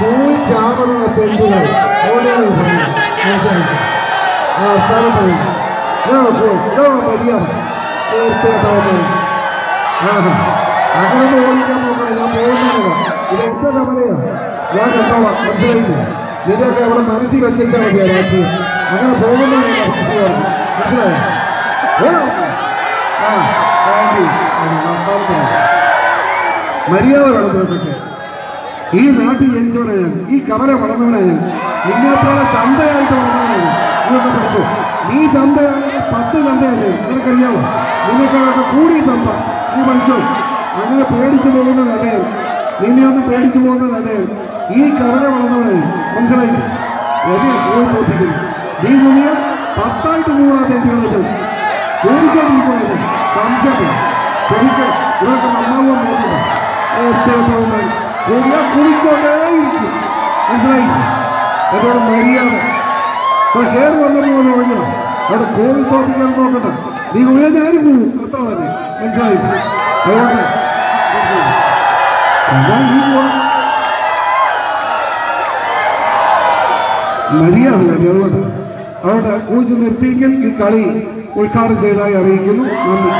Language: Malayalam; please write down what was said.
ചോദിച്ചാമറുന്ന തെണ്ടുകൾ ഓടിയാണ് പറയുന്നത് മനസ്സിലായിക്കോ ആ സ്ഥലം പറയുന്നു ഇതാണോ പോയി ഇതാണോ മര്യാദ തീർച്ചയായിട്ടും ആഹാ അങ്ങനെ ഒന്ന് ഓടിക്കാൻ നോക്കണം ഞാൻ പോകുന്നില്ല ഇത് എന്റെ കമലയാണ് ഞാൻ കണ്ടോളാം മനസ്സിലായില്ലേ നിന്റെയൊക്കെ അവിടെ മനസ്സിൽ വെച്ചാൽ മതിയാ രാത്രി അങ്ങനെ പോകുന്നതാണ് മനസ്സിലാവും മനസ്സിലായോ ഓടാ. ആ വേണ്ടി വർത്താനത്തിനാണ് മര്യാദ വേണം നിനക്കൊക്കെ ഈ നാട്ടിൽ ജനിച്ചവനാണ് ഞാൻ ഈ കവല വളർന്നവനാണ്. ഞാൻ നിന്നെപ്പോലെ ചന്തയായിട്ട് വളർന്നവനാണ്. നീ ഒന്ന് പഠിച്ചു. നീ ചന്തയാണെങ്കിൽ പത്ത് ചന്തയല്ലേ? നിനക്കറിയാമോ നിന്നെക്കാളൊക്കെ കൂടി ചന്ത. നീ പഠിച്ചു. അങ്ങനെ പേടിച്ചു പോകുന്നത് അല്ലേ നിന്നെ ഒന്ന് പേടിച്ചു പോകുന്നത് അല്ലേ ഈ കവല വളർന്നവനായി മനസ്സിലായില്ലേ? എന്നെ കൂടി തോപ്പിക്കുന്നു നീ തുണിയ പത്തായിട്ട് കൂടാതെ കുട്ടികളെ സംശയം ക്ഷമിക്കണം. ഇവരൊക്കെ നന്നാവുക നോക്കണ്ട തീർച്ചയായിട്ടും കൂടിയാ കൂടിക്കൊണ്ടേയിരിക്കും മനസ്സിലായി എന്നോട് മര്യാദ. ഇവിടെ കയറി വന്നപ്പോൾ തുടങ്ങിയ അവിടെ കോഴി തോപ്പിക്കാൻ നോക്കണ്ട. നീ കൂടിയാ ഞാനും പോവും. അത്ര തന്നെ. മനസ്സിലായി അതുകൊണ്ട് നീ പോവാ. മര്യാദ വേണ്ടി അതുകൊണ്ട് അവിടെ കൂച്ച് നിർത്തിയെങ്കിൽ ഈ കളി ഉദ്ഘാടനം ചെയ്തതായി അറിയിക്കുന്നു. നന്ദി.